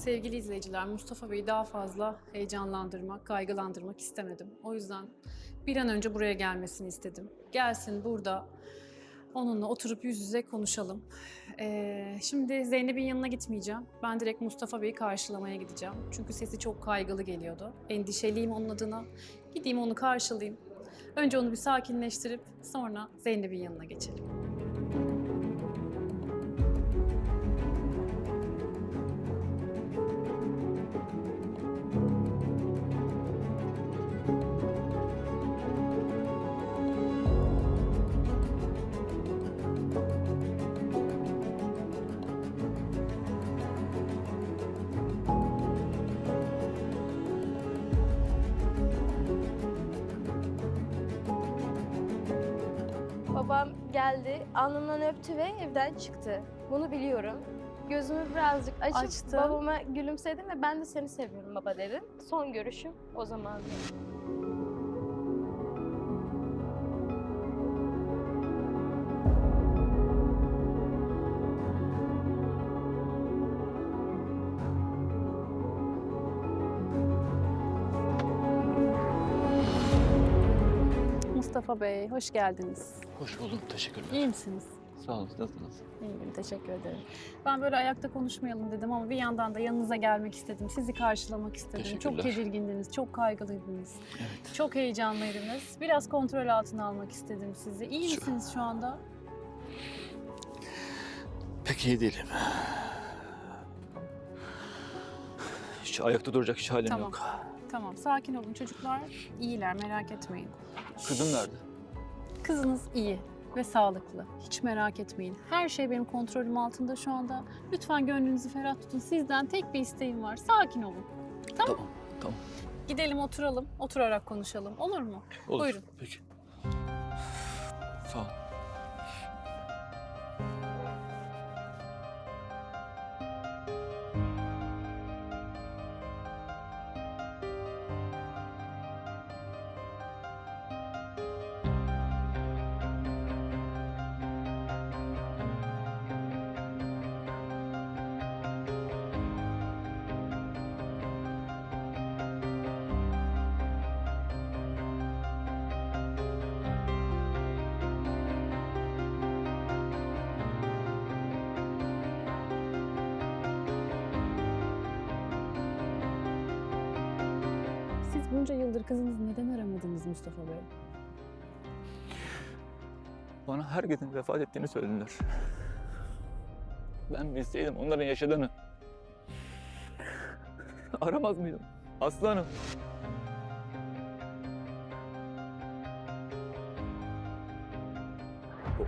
Sevgili izleyiciler, Mustafa Bey'i daha fazla heyecanlandırmak, kaygılandırmak istemedim. O yüzden bir an önce buraya gelmesini istedim. Gelsin burada onunla oturup yüz yüze konuşalım. Ee, şimdi Zeynep'in yanına gitmeyeceğim. Ben direkt Mustafa Bey'i karşılamaya gideceğim. Çünkü sesi çok kaygılı geliyordu. Endişeliyim onun adına. Gideyim onu karşılayayım. Önce onu bir sakinleştirip sonra Zeynep'in yanına geçelim. Geldi, alnımdan öptü ve evden çıktı. Bunu biliyorum. Gözümü birazcık açıp Açtın. babama gülümsedim ve ben de seni seviyorum baba dedim. Son görüşüm o zaman. Mustafa Bey, hoş geldiniz. Hoş bulduk, teşekkürler. İyi misiniz? Sağ olun, nasılsınız? İyiyim, teşekkür ederim. Ben böyle ayakta konuşmayalım dedim ama bir yandan da yanınıza gelmek istedim. Sizi karşılamak istedim. Çok Teşekkürler. tedirgindiniz, çok kaygılıydınız. Evet. Çok heyecanlıydınız. Biraz kontrol altına almak istedim sizi. İyi Şu- misiniz şu anda? Pek iyi değilim. Hiç ayakta duracak hiç halim Tamam. yok. Tamam, sakin olun çocuklar. İyiler, merak etmeyin. Kızım nerede? Kızınız iyi ve sağlıklı. Hiç merak etmeyin. Her şey benim kontrolüm altında şu anda. Lütfen gönlünüzü ferah tutun. Sizden tek bir isteğim var. Sakin olun. Tamam. Tamam, tamam. Gidelim oturalım. Oturarak konuşalım. Olur mu? Olur. Buyurun. Peki. Bunca yıldır kızınızı neden aramadınız Mustafa Bey? Bana herkesin vefat ettiğini söylediler. Ben bilseydim onların yaşadığını aramaz mıydım? Aslanım.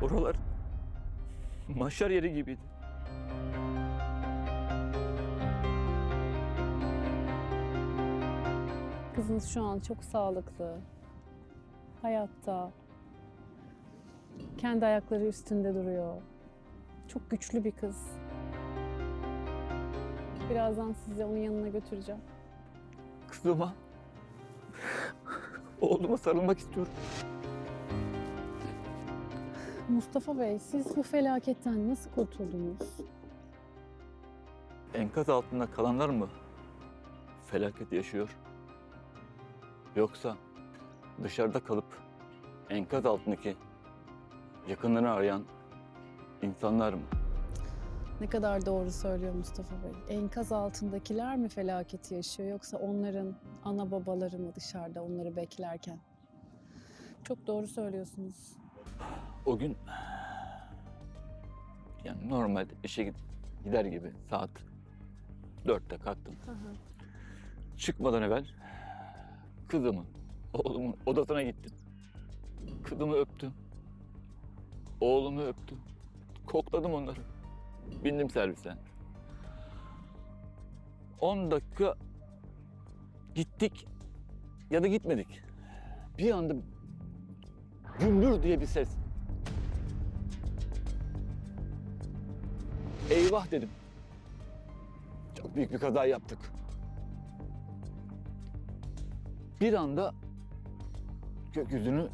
Oralar mahşer yeri gibiydi. Kızınız şu an çok sağlıklı. Hayatta. Kendi ayakları üstünde duruyor. Çok güçlü bir kız. Birazdan sizi onun yanına götüreceğim. Kızıma, oğluma sarılmak istiyorum. Mustafa Bey, siz bu felaketten nasıl kurtuldunuz? Enkaz altında kalanlar mı felaket yaşıyor? Yoksa dışarıda kalıp enkaz altındaki yakınlarını arayan insanlar mı? Ne kadar doğru söylüyor Mustafa Bey. Enkaz altındakiler mi felaketi yaşıyor yoksa onların ana babaları mı dışarıda onları beklerken? Çok doğru söylüyorsunuz. O gün yani normal işe gid- gider gibi saat dörtte kalktım. Çıkmadan evvel kızımın, oğlumun odasına gittim. Kızımı öptüm. Oğlumu öptüm. Kokladım onları. Bindim servise. 10 dakika gittik ya da gitmedik. Bir anda gümbür diye bir ses. Eyvah dedim. Çok büyük bir kaza yaptık bir anda gökyüzünü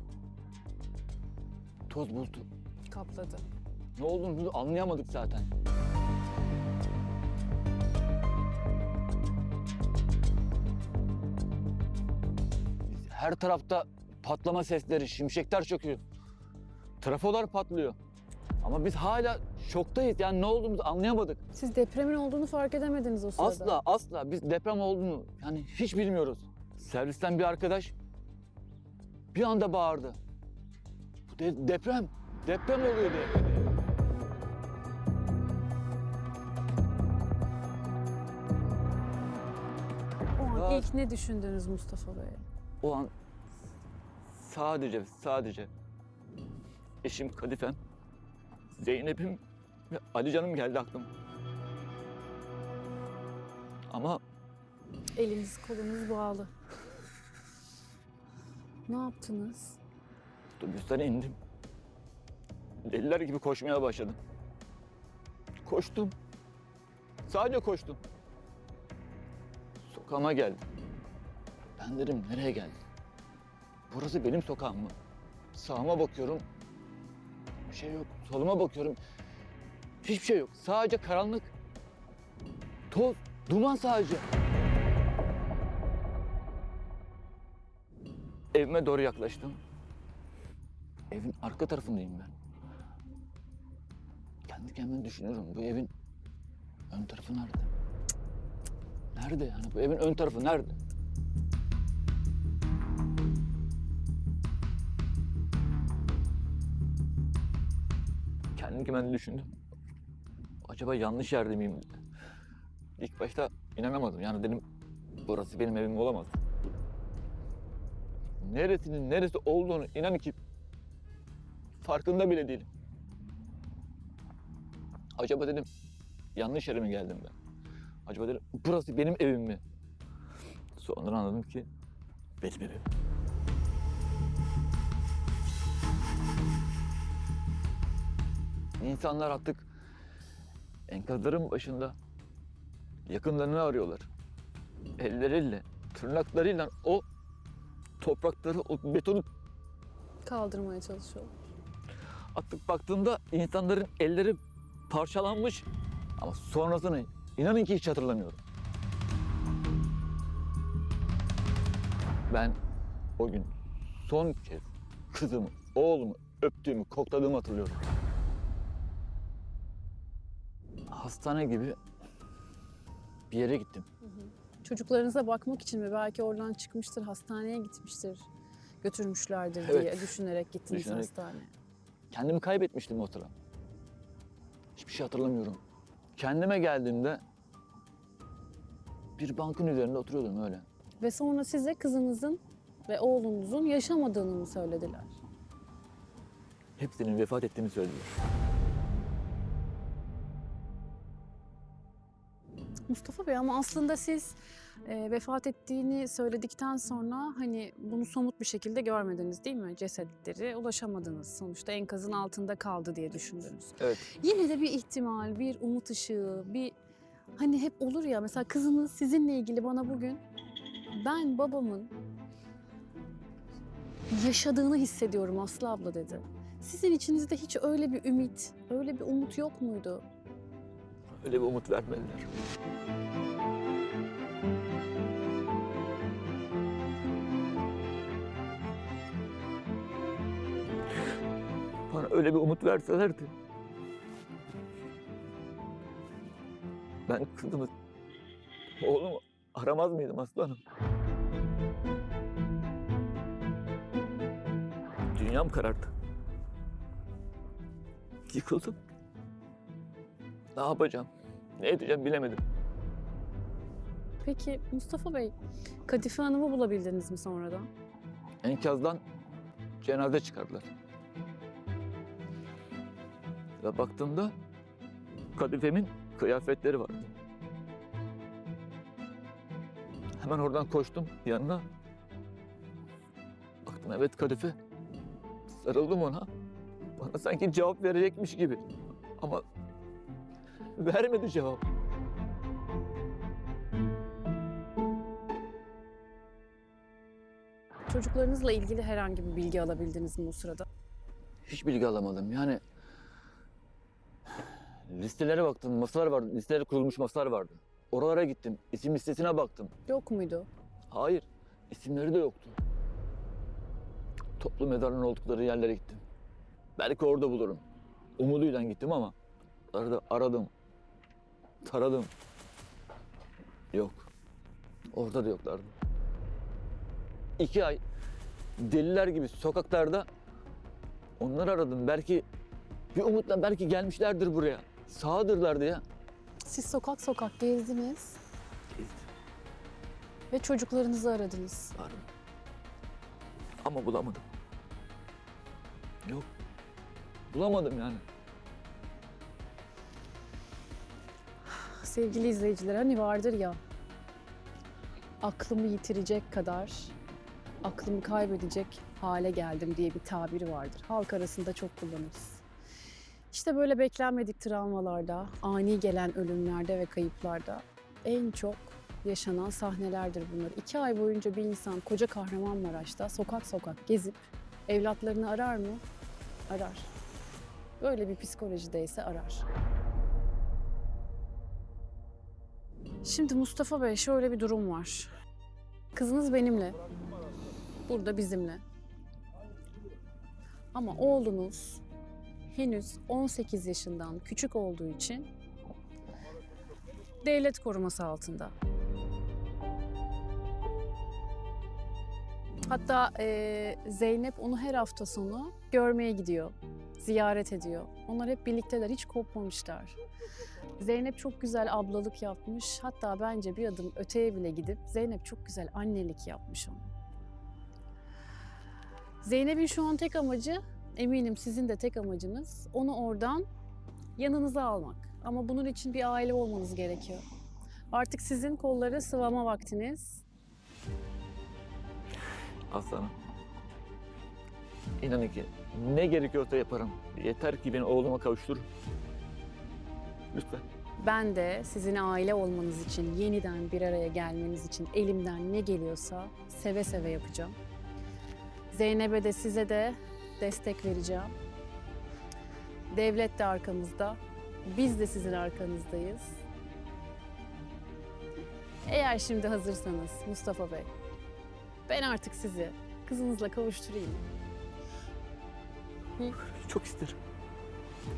toz bulutu kapladı. Ne olduğunu anlayamadık zaten. Her tarafta patlama sesleri, şimşekler çöküyor. Trafolar patlıyor. Ama biz hala şoktayız. Yani ne olduğumuzu anlayamadık. Siz depremin olduğunu fark edemediniz o sırada. Asla asla biz deprem olduğunu yani hiç bilmiyoruz. Servisten bir arkadaş bir anda bağırdı. Bu de- deprem, deprem oluyor diye. O an ilk ne düşündünüz Mustafa Bey? O an sadece sadece eşim Kadifem, Zeynep'im ve Ali Canım geldi aklıma. Ama Eliniz kolunuz bağlı. Ne yaptınız? otobüsten indim. Deliler gibi koşmaya başladım. Koştum. Sadece koştum. Sokağıma geldim. Ben dedim nereye geldim? Burası benim sokağım mı? Sağıma bakıyorum. Bir şey yok. Soluma bakıyorum. Hiçbir şey yok. Sadece karanlık. Toz, duman sadece. Evime doğru yaklaştım. Evin arka tarafındayım ben. Kendi kendime düşünüyorum bu evin ön tarafı nerede? Nerede yani bu evin ön tarafı nerede? Kendi kendime düşündüm. Acaba yanlış yerde miyim? İlk başta inanamadım. Yani dedim burası benim evim olamaz. Neresinin neresi olduğunu inan ki farkında bile değilim. Acaba dedim yanlış yere mi geldim ben? Acaba dedim burası benim evim mi? Sonra anladım ki benim evim. İnsanlar artık enkazların başında yakınlarını arıyorlar. Elleriyle, tırnaklarıyla o toprakları, o betonu Kaldırmaya çalışıyorum. Artık baktığımda insanların elleri parçalanmış. Ama sonrasını inanın ki hiç hatırlamıyorum. Ben o gün son kez kızımı, oğlumu öptüğümü, kokladığımı hatırlıyorum. Hastane gibi bir yere gittim. Çocuklarınıza bakmak için mi? Belki oradan çıkmıştır, hastaneye gitmiştir. Götürmüşlerdir diye Evet. düşünerek gittiniz Düşünerek. hastaneye. Kendimi kaybetmiştim o sıra. Hiçbir şey hatırlamıyorum. Kendime geldiğimde bir bankın üzerinde oturuyordum öyle. Ve sonra size kızınızın ve oğlunuzun yaşamadığını mı söylediler? Hepsinin vefat ettiğini söylediler. Mustafa Bey ama aslında siz e, vefat ettiğini söyledikten sonra hani bunu somut bir şekilde görmediniz değil mi? Cesetleri ulaşamadınız. Sonuçta enkazın altında kaldı diye düşündünüz. Evet. Yine de bir ihtimal, bir umut ışığı, bir hani hep olur ya mesela kızınız sizinle ilgili bana bugün ben babamın yaşadığını hissediyorum Aslı abla dedi. Sizin içinizde hiç öyle bir ümit, öyle bir umut yok muydu? Öyle bir umut vermediler. Bana öyle bir umut verselerdi. Ben kızımı, oğlumu aramaz mıydım aslanım? Dünyam karardı. Yıkıldım. Ne yapacağım? Ne edeceğim bilemedim. Peki Mustafa Bey, Kadife Hanım'ı bulabildiniz mi sonradan? Enkazdan cenaze çıkardılar. Ve baktığımda kadifemin kıyafetleri vardı. Hemen oradan koştum yanına. Baktım evet kadife. Sarıldım ona. Bana sanki cevap verecekmiş gibi. Ama vermedi cevap. Çocuklarınızla ilgili herhangi bir bilgi alabildiniz mi o sırada? Hiç bilgi alamadım. Yani listelere baktım, masalar vardı. Listelere kurulmuş masalar vardı. Oralara gittim. İsim listesine baktım. Yok muydu? Hayır, isimleri de yoktu. toplu mezarların oldukları yerlere gittim. Belki orada bulurum. Umuduyla gittim ama arada aradım, taradım. Yok. Orada da yoklardı. İki ay deliler gibi sokaklarda onları aradım. Belki bir umutla belki gelmişlerdir buraya. Sağdırlardı ya. Siz sokak sokak gezdiniz ve çocuklarınızı aradınız. Aradım. Ama bulamadım. Yok. Bulamadım yani. Sevgili izleyiciler hani vardır ya aklımı yitirecek kadar aklımı kaybedecek hale geldim diye bir tabiri vardır. Halk arasında çok kullanırız. İşte böyle beklenmedik travmalarda, ani gelen ölümlerde ve kayıplarda en çok yaşanan sahnelerdir bunlar. İki ay boyunca bir insan koca Kahramanmaraş'ta sokak sokak gezip evlatlarını arar mı? Arar. Böyle bir psikolojideyse arar. Şimdi Mustafa Bey şöyle bir durum var. Kızınız benimle. Burada bizimle. Ama oğlunuz henüz 18 yaşından küçük olduğu için devlet koruması altında. Hatta eee, Zeynep onu her hafta sonu görmeye gidiyor, ziyaret ediyor. Onlar hep birlikteler, hiç kopmamışlar. Zeynep çok güzel ablalık yapmış. Hatta bence bir adım öteye bile gidip Zeynep çok güzel annelik yapmış onu. Zeynep'in şu an tek amacı, eminim sizin de tek amacınız onu oradan yanınıza almak. Ama bunun için bir aile olmanız gerekiyor. Artık sizin kolları sıvama vaktiniz. Aslanım. İnanın ki ne gerekiyorsa yaparım. Yeter ki beni oğluma kavuştur. Lütfen. Ben de sizin aile olmanız için, yeniden bir araya gelmeniz için elimden ne geliyorsa seve seve yapacağım. Zeynep'e de size de destek vereceğim. Devlet de arkamızda. Biz de sizin arkanızdayız. Eğer şimdi hazırsanız Mustafa Bey, ben artık sizi kızınızla kavuşturayım. Çok isterim.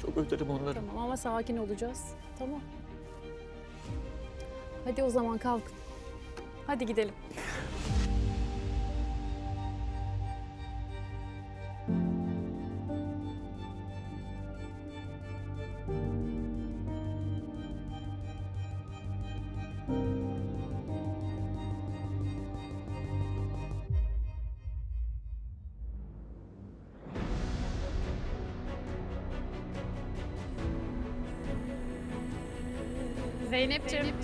Çok özledim onları. Tamam ama sakin olacağız. Tamam. Hadi o zaman kalkın. Hadi gidelim. Zeynep'ciğim.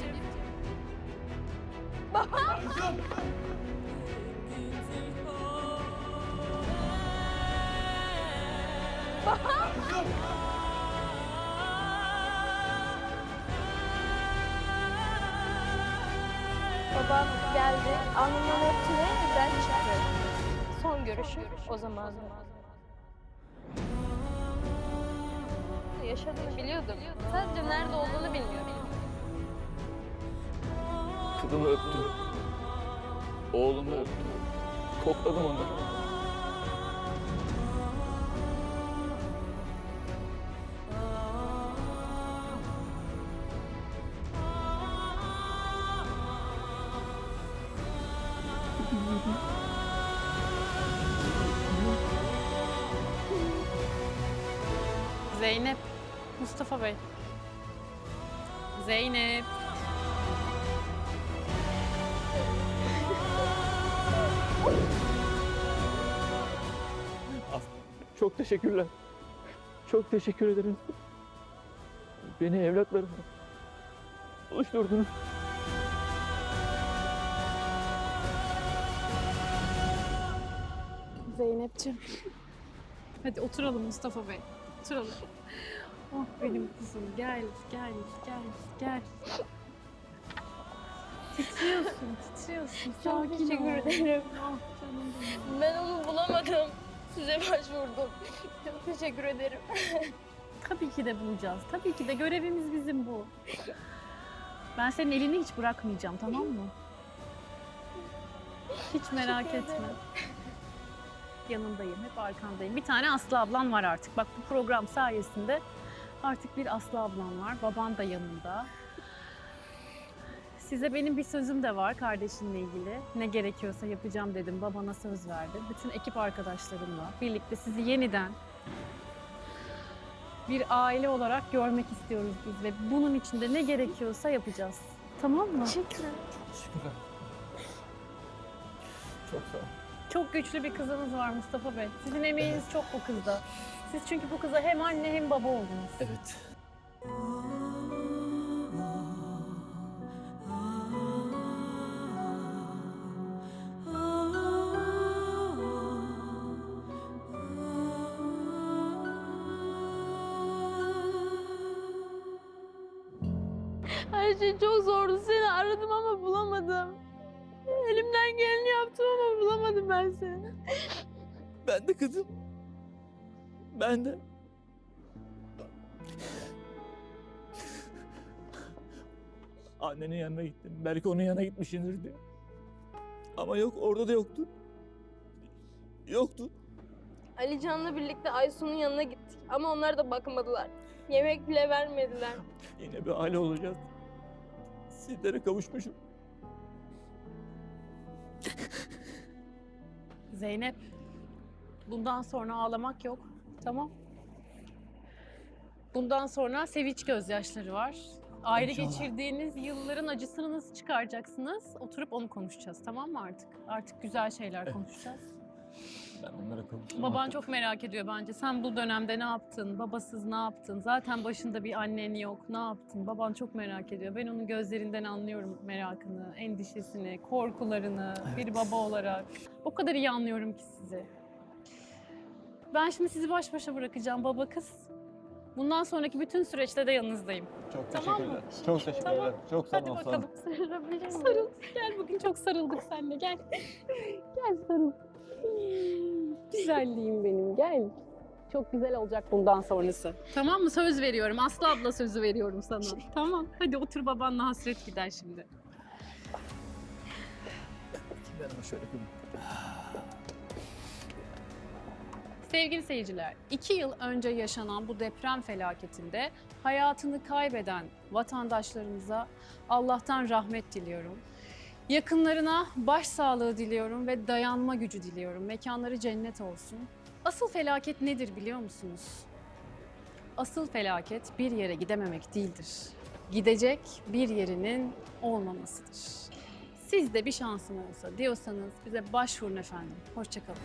Babam geldi, alnımdan öptü ve evden çıktı. Son görüşüm o zaman. Yaşadığını biliyordum. Sadece nerede olduğunu bilmiyordum. Kızımı öptüm. Oğlumu öptüm. Kokladım onları. Zeynep. Mustafa Bey. Zeynep. Çok teşekkürler. Çok teşekkür ederim. Beni evlatlarımla buluşturdunuz. Zeynep'ciğim. Hadi oturalım Mustafa Bey. Oturalım. Oh benim kuzum gel gel gel gel. Titriyorsun titriyorsun. Çok Sakin teşekkür ol. ederim. Ah canım benim. Ben onu bulamadım. Size başvurdum. Çok teşekkür ederim. Tabii ki de bulacağız. Tabii ki de görevimiz bizim bu. Ben senin elini hiç bırakmayacağım tamam mı? Hiç merak Teşekkür etme. ederim. yanındayım, hep arkandayım. Bir tane Aslı ablan var artık. Bak bu program sayesinde artık bir Aslı ablan var. Baban da yanında. Size benim bir sözüm de var kardeşinle ilgili. Ne gerekiyorsa yapacağım dedim. Babana söz verdim. Bütün ekip arkadaşlarımla birlikte sizi yeniden bir aile olarak görmek istiyoruz biz ve bunun için de ne gerekiyorsa yapacağız. Tamam mı? Teşekkürler. Teşekkürler. Çok sağ ol. Çok güçlü bir kızınız var Mustafa Bey. Sizin emeğiniz çok bu kızda. Siz çünkü bu kıza hem anne hem baba oldunuz. Evet. Şey çok zordu. Seni aradım ama bulamadım. Elimden geleni yaptım ama bulamadım ben seni. Ben de kızım. Ben de. Annenin yanına gittim. Belki onun yanına gitmişsindir diye. Ama yok orada da yoktu. Yoktu. Ali Can'la birlikte Aysun'un yanına gittik. Ama onlar da bakmadılar. Yemek bile vermediler. Yine bir aile olacağız. Sizlere kavuşmuşum. Zeynep, bundan sonra ağlamak yok. Tamam. Bundan sonra sevinç gözyaşları var. Ayrı İnşallah. geçirdiğiniz yılların acısını nasıl çıkaracaksınız? Oturup onu konuşacağız tamam mı artık? Artık güzel şeyler konuşacağız. Ben onlara kavuştum. Baban artık. çok merak ediyor bence. Sen bu dönemde ne yaptın? Babasız ne yaptın? Zaten başında bir annen yok. Ne yaptın? Baban çok merak ediyor. Ben onun gözlerinden anlıyorum merakını, endişesini, korkularını bir baba olarak. O kadar iyi anlıyorum ki sizi. Ben şimdi sizi baş başa bırakacağım baba kız. Bundan sonraki bütün süreçte de yanınızdayım. Çok Tamam mı? teşekkürler. Çok teşekkürler. Tamam. Çok sağ Hadi ol. bakalım. Sarılabilir miyim? Sarıl. Gel bugün çok sarıldık seninle. Gel. Gel sarıl. Güzelliğim benim. Gel. Çok güzel olacak bundan sonrası. Tamam mı? Söz veriyorum. Aslı abla sözü veriyorum sana. tamam. Hadi otur babanla hasret gider şimdi. Ben şöyle. Sevgili seyirciler, iki yıl önce yaşanan bu deprem felaketinde hayatını kaybeden vatandaşlarımıza Allah'tan rahmet diliyorum. Yakınlarına başsağlığı diliyorum ve dayanma gücü diliyorum. Mekanları cennet olsun. Asıl felaket nedir biliyor musunuz? Asıl felaket bir yere gidememek değildir. Gidecek bir yerinin olmamasıdır. Siz de bir şansım olsa diyorsanız bize başvurun efendim. Hoşçakalın.